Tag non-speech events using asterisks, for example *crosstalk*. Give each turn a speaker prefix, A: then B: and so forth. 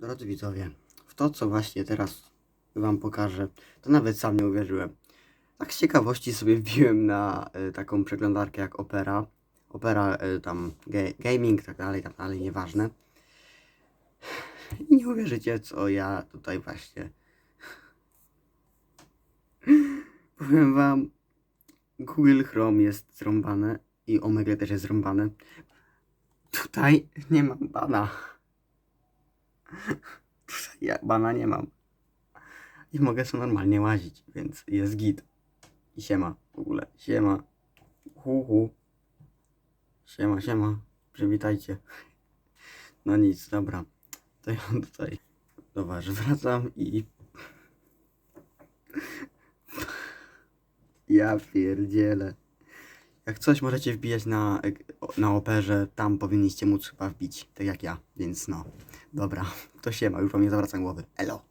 A: Drodzy widzowie, w to co właśnie teraz wam pokażę, to nawet sam nie uwierzyłem. Tak z ciekawości sobie wbiłem na y, taką przeglądarkę jak Opera. Opera y, tam ga- gaming, tak dalej, tak dalej, nieważne. I nie uwierzycie co ja tutaj właśnie. *laughs* Powiem wam, Google Chrome jest zrąbane i Omegle też jest zrąbane. Tutaj nie mam bana. Ja bana nie mam. I mogę sobie normalnie łazić, więc jest git. I siema w ogóle. Siema. Hu, hu. Siema, siema. Przywitajcie. No nic, dobra. To ja tutaj. Dobra, że wracam i... *laughs* Ja pierdzielę. Jak coś możecie wbijać na, na operze, tam powinniście móc chyba wbić, tak jak ja, więc no. Dobra, to siema, już wam nie zawracam głowy. Elo.